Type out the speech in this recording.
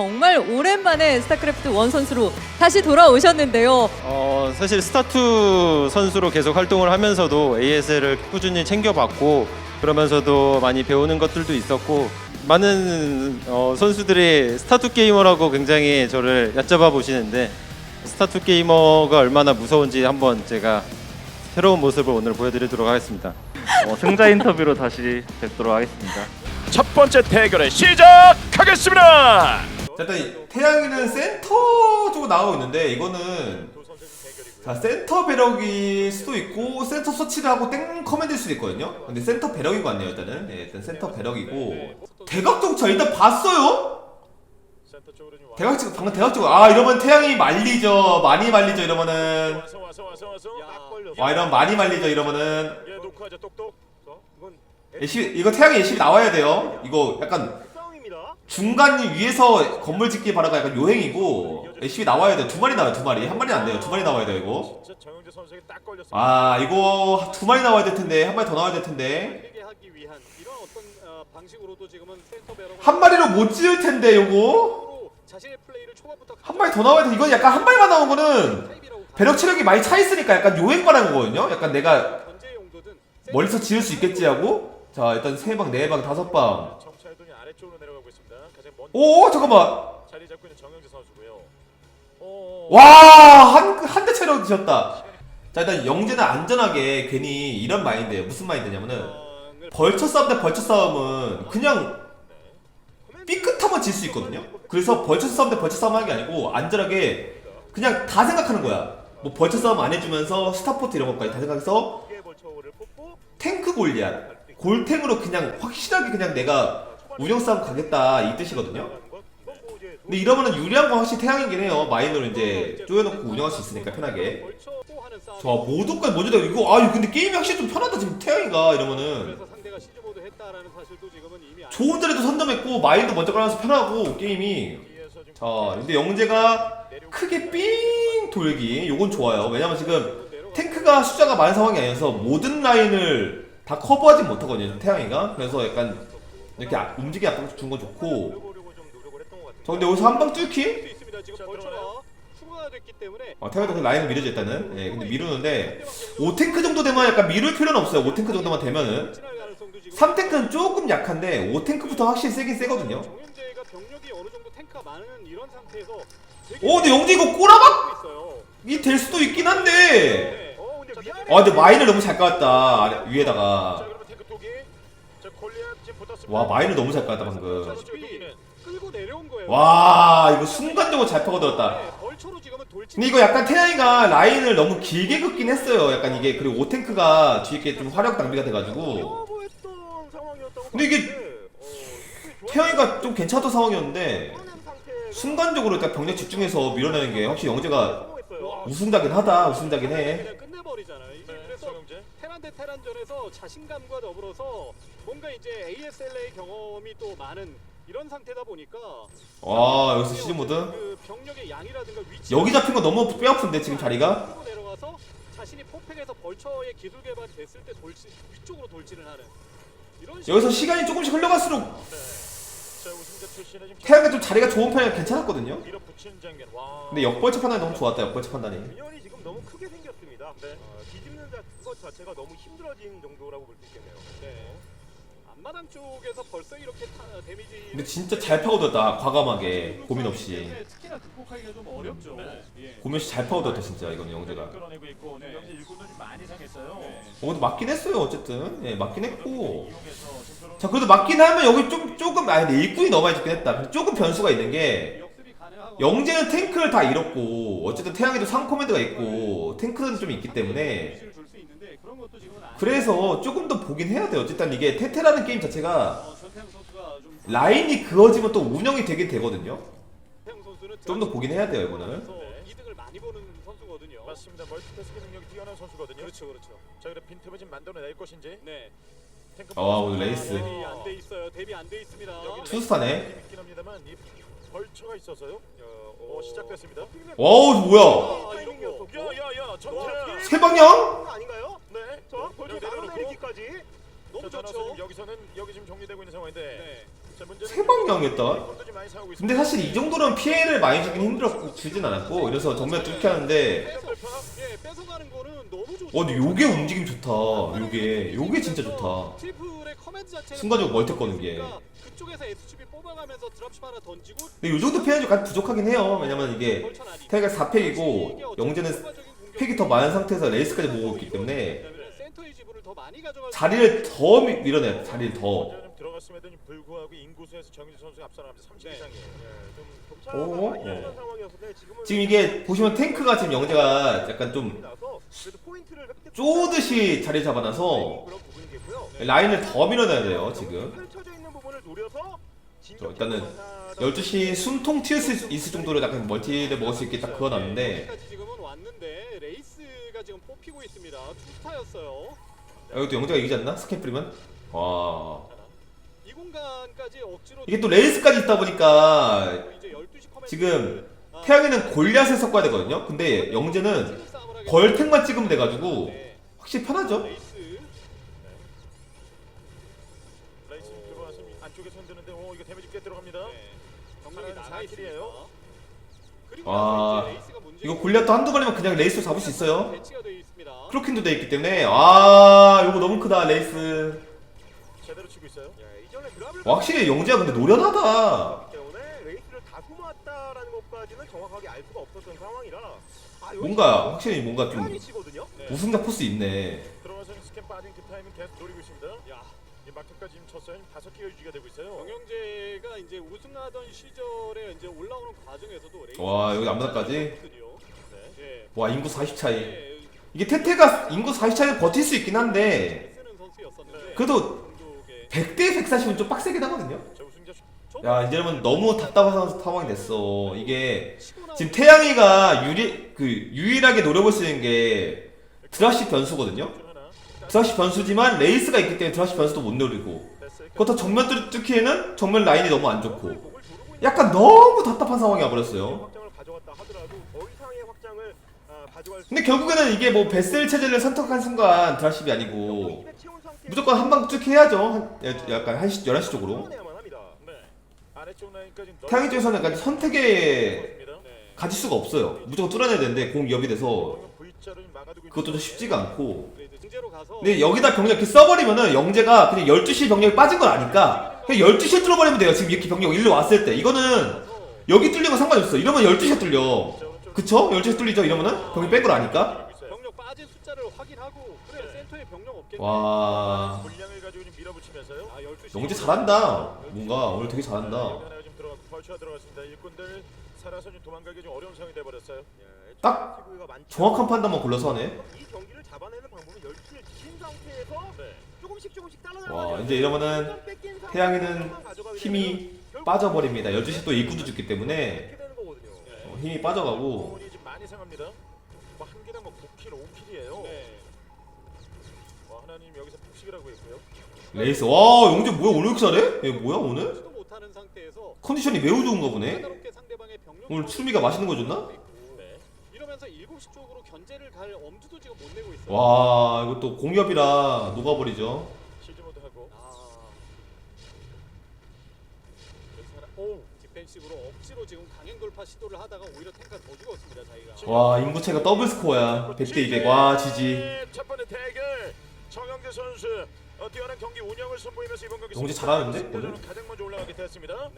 정말 오랜만에 스타크래프트 원 선수로 다시 돌아오셨는데요. 어, 사실 스타투 선수로 계속 활동을 하면서도 ASL을 꾸준히 챙겨봤고 그러면서도 많이 배우는 것들도 있었고 많은 어, 선수들이 스타투 게이머라고 굉장히 저를 얕잡아 보시는데 스타투 게이머가 얼마나 무서운지 한번 제가 새로운 모습을 오늘 보여드리도록 하겠습니다. 어, 승자 인터뷰로 다시 뵙도록 하겠습니다. 첫 번째 대결을 시작하겠습니다. 자, 일단 이 태양이는 센터 쪽으로 나오고 있는데 이거는 자 센터 배럭일 수도 있고 센터 서치를 하고 땡 커맨드일 수도 있거든요. 근데 센터 배럭인 것 같네요 일단은. 네, 일단 센터 배럭이고 대각적 자 일단 봤어요. 대각적 방금 대각적 아 이러면 태양이 말리죠. 많이 말리죠 이러면은. 와 이러면 많이 말리죠 이러면은 예, 똑똑. 이건 예시 이거 태양이 예시 나와야 돼요. 이거 약간. 중간 위에서 건물 짓기 바라가 약간 요행이고 애쉬 나와야 돼. 두 마리 나와요. 두 마리. 한 마리는 안 돼요. 두 마리 나와야 돼요, 이거. 아, 이거 두 마리 나와야 될 텐데. 한 마리 더 나와야 될 텐데. 어, 한 마리로 못 지을 텐데, 요거. 초반부터 한 마리 더 나와야 돼. 이건 약간 한 마리만 나온 거는 배력 체력이 많이 차 있으니까 약간 요행 바라는 거거든요. 약간 내가 멀리서 지을 수 있겠지 하고. 자, 일단 세 방, 네 방, 다섯 방. 정찰동이 아래쪽으로 내려가고 있습니다. 가장 먼 오, 잠깐만. 자리 잡고 있는 정영재 선수고요. 어, 와, 한, 한대 체력 지었다. 자, 일단 영재는 안전하게 괜히 이런 마인드예요. 무슨 마인드냐면은. 벌처 싸움 대 벌처 싸움은 그냥 삐끗하면 질 수 있거든요. 그래서 벌처 싸움 대 벌처 싸움 하는 게 아니고 안전하게 그냥 다 생각하는 거야. 뭐 벌처 싸움 안 해주면서 스타포트 이런 것까지 다 생각해서 탱크 골리앗 골탱으로 그냥 확실하게 그냥 내가 운영 싸움 가겠다 이 뜻이거든요. 근데 이러면은 유리한 건 확실히 태양이긴 해요. 마인으로 이제 쪼여놓고 운영할 수 있으니까 편하게. 자 모두까지 먼저 다 이거 아 근데 게임이 확실히 좀 편하다 지금 태양이가 이러면은. 좋은 자리도 선점했고 마인드 먼저 깔아서 편하고 게임이 자 근데 영재가 크게 삥 돌기 요건 좋아요 왜냐면 지금 탱크가 숫자가 많은 상황이 아니어서 모든 라인을 다 커버하지 못하거든요 태양이가 그래서 약간 이렇게 아- 움직이 압박 준건 좋고. 저 근데 여기서 한방수 뚫기? 아, 태양이도 그 라인을 밀어줘 일단은 예 근데 미루는데 5탱크 정도 되면 약간 미룰 필요는 없어요 5탱크 정도만 되면은 진할 가능성도 지금 3탱크는 조금 약한데 5탱크부터 확실히 세긴 세거든요 오 근데 영재 이거 꼬라박 하고 있어요. 이될 수도 있긴 한데 네. 어, 아 근데 마인을 너무 잘 깔았다 아래- 위에다가. 와 마인을 너무 잘 깔았다 방금. 와 이거 순간적으로 잘 파고들었다. 근데 이거 약간 태양이가 라인을 너무 길게 긋긴 했어요 약간 이게 그리고 오탱크가 뒤에 게좀 화력 낭비가 돼가지고 근데 이게 태양이가 좀 괜찮았던 상황이었는데 순간적으로 일단 병력 집중해서 밀어내는 게 확실히 영재가. 우승자긴 하다 우승자긴 해 끝내버리잖아요. 이게 네, 그래서 정영재. 테란 대 테란전에서 자신감과 더불어서 뭔가 이제 ASLA 경험이 또 많은 이런 상태다 보니까 와 여기서 시즌 모드 그 병력의 양이라든가 위치 여기 잡힌 거 너무 뼈 아픈데 지금 자리가 끌고 내려가서 자신이 포팩에서 벌처의 기술 개발이 됐을 때 돌진 위쪽으로 돌진을 하는 이런 식으로 여기서 시간이 조금씩 흘러갈수록 지금 태양이 좀 자리가 좋은 편이 괜찮았거든요. 근데 역벌처 판단이 너무 좋았다 역벌처 판단이 균열이 지금 너무 크게 생겼습니다. 네. 어, 뒤집는 자- 것 자체가 너무 힘들어진 정도라고 볼 수 있겠네요. 네. 앞마당 쪽에서 벌써 이렇게 타, 데미지 근데 진짜 잘 파고들었다 과감하게 고민 없이 특히나 극복하기가 좀 어렵죠. 예. 고민 없이 잘 파고들었다 진짜 이거는 영재가 끌어내고 있고 네. 여기 일꾼도 좀 많이 상했어요. 네. 어 근데 맞긴 했어요 어쨌든 예 맞긴 했고 이용해서 좀자 그래도 맞긴 하면 여기 좀 조금 아 근데 일꾼이 너무 많이 죽긴 했다 근데 조금 변수가 있는 게 역습이 가능하고 영재는 탱크를 다 잃었고 어쨌든 태양에도 상코맨드가 있고 탱크는 좀 있기 때문에 그래서 조금 더 보긴 해야 돼요 어쨌든 이게 테테라는 게임 자체가 어, 라인이 그어지면 또 운영이 되긴 되거든요 좀 더 보긴 해야 돼요 이거는 그래서 이득을 많이 보는 선수거든요. 맞습니다. 멀티태스킹 능력이 뛰어난 선수거든요. 그렇죠, 그렇죠. 자, 그럼 빈틈을 좀 만들어낼 것인지. 네. 아, 오늘 레이스. 대비 안돼 있어요. 대비 안돼 있습니다. 투스타네 벌처가 있어서요. 어, 어, 시작됐습니다. 와우 뭐야 아, 이런 거. 야야야, 정태. 세방향? 아닌가요? 네. 저 벌써 여기 내려놓고. 나눠내기까지 너무 자, 좋죠. 여기서는 여기 지금 정리되고 있는 상황인데. 네. 자, 문제는 세 많이 사고 근데 있습니다. 사실 이 정도는 피해를 많이 주긴 힘들었고 주진 않았고 이래서 정면 뚫게 하는데 뺏어, 예, 뺏어가는 거는 너무 좋죠. 와 근데 요게 움직임 좋다 요게 요게 진짜 좋다 트리플의 커맨드 자체가 순간적으로 멀티 꺼는 게. 그 쪽에서 SCB 뽑아가면서 드랍십 하나 던지고 근데 요 정도 피해는 좀 부족하긴 해요 왜냐면 이게. 태가 4팩이고 영재는 팩이 더 많은 상태에서 레이스까지 모으고 있기 때문에 센터의 지분을 더 많이 가져갈 자리를 더 미- 밀어내요 자리를 더 들어갔음에도 불구하고 인구수에서 정희재 선수가 앞서나갑니다. 30 네. 이상이에요. 예, 좀 오, 어. 나는 상황이었는데 지금은 지금 이게 보시면 탱크가 지금 영재가 약간 좀 쪼듯이 자리 잡아놔서. 라인을 더 밀어내야 돼요 지금 노려서 저 일단은 12시 숨통 튀을 수 있을 정도로 약간 멀티를 먹을 수 있게 딱 그어놨는데 뽑히고 있습니다. 투스타였어요. 이것도 영재가 이기지 않나? 스캔 뿌리면? 와이 이게 또 레이스까지 있다 보니까 이제 12시 커맨드 지금 태양이는 골리앗을 섞어야 되거든요 근데 영재는 벌탱만 찍으면 돼가지고 네. 확실히 편하죠 레이스 레이스 들어와서 안쪽에서 흔드는데 오 이거 데미지 꽤 들어갑니다. 사킬이에요. 그리고 나서 이제 레이스가 문제고 이거 골리앗도 한두 발이면 그냥 레이스로 잡을 수 있어요 배치가 되어 있습니다. 크로킹도 돼 있기 때문에 아 이거 너무 크다 레이스 제대로 치고 있어요. 예, 이전에 드랍을 확실히 영재가 근데 노련하다 때문에 레이스를 다 소모했다라는 것까지는 정확하게 알 수가 없었던 상황이라 아, 여기 뭔가 확실히 뭔가 좀 치거든요. 우승자 포스 있네 들어가서 스캔 빠진 그 타이밍 계속 노리고 있습니다. 야, 이 마크까지 지금 쳤어요. 다섯 개가 유지가 되고 있어요. 정영재가 이제 우승하던 시절에 이제 올라오는 과정에서도 레이스 와, 여기 앞마당까지? 네. 와 인구 40 차이 네. 이게 테테가 인구 40 차이를 버틸 수 있긴 한데 쓰는 선수였었는데 그래도 공격에 100대 140은 좀 빡세긴 하거든요 자 우승자 슈- 야 이제는 너무 답답한 상황이 됐어 이게 지금 태양이가 유리 그 유일하게 노려볼 수 있는 게 드라시 변수거든요. 드라시 변수지만 레이스가 있기 때문에 드라시 변수도 못 노리고. 그렇다 정면 뚫- 뚫기에는 정면 라인이 너무 안 좋고. 약간 너무 답답한 상황이 와버렸어요. 근데 결국에는 이게 뭐 베셀 체제를 선택한 순간 드라십이 아니고 무조건 한방 쭉 해야죠. 한, 약간 1시, 11시 쪽으로. 태양이 쪽에서는 약간 선택에. 가질 수가 없어요. 무조건 뚫어내야 되는데 공 위협이 돼서 그것도 쉽지가 않고 근데 여기다 병력 이렇게 써버리면은 영재가 그냥 12시 병력이 빠진 걸 아니까 그냥 12시에 뚫어버리면 돼요. 지금 이렇게 병력 일로 왔을 때. 이거는 여기 뚫리면 상관이 없어. 이러면 12시에 뚫려. 그쵸? 12시에 뚫리죠? 이러면은? 병이 뺀걸 아니까 확인하고 그래 센터에 병력 없겠네. 와 물량을 가지고 좀 밀어붙이면서요. 아, 12시 영재 잘한다 뭔가 오늘 되게 잘한다 여기 하나 좀 들어가고 벌처가 들어갔습니다. 일꾼들 살아서 좀 도망가기 좀 어려운 상황이 돼 버렸어요. 딱 정확한 판단만 골라서 하네 이 경기를 잡아내는 방법은 12시를 지킨 상태에서 네. 조금씩 조금씩 와 따라가야 이제 이러면은 태양이는 힘이 빠져버립니다 12시 또 일꾼도 죽기 때문에 이렇게 되는 거거든요. 어, 힘이 빠져가고 지금 많이 상합니다. 개당 뭐 9킬, 5킬이에요. 네. 와 하나님 여기서 폭식을 하고 있고요. 레이스 와 영재 뭐야 오늘 이렇게 잘해? 얘 뭐야 오늘? 못하는 상태에서 컨디션이 매우 좋은가 보네 까다롭게 상대방의 병력 오늘 출미가 맛있는 거 줬나? 네. 이러면서 7시 쪽으로 견제를 갈 엄두도 지금 못 내고 있어요. 와 이것도 공협이라 녹아버리죠 실드 모드 하고. 아. 오, 디펜시브로 억지로 지금 강행 돌파 시도를 하다가 오히려 탱크가 더 죽었습니다, 자기가. 와 인구차가 더블 스코어야 100대 200 와 지지 첫 번째 대결 정영재 선수 어, 뛰어난 경기 운영을 선보이면서 이번 경기 승리. 잘하는데? 가장 먼저 올라가게 됐습니다. 네.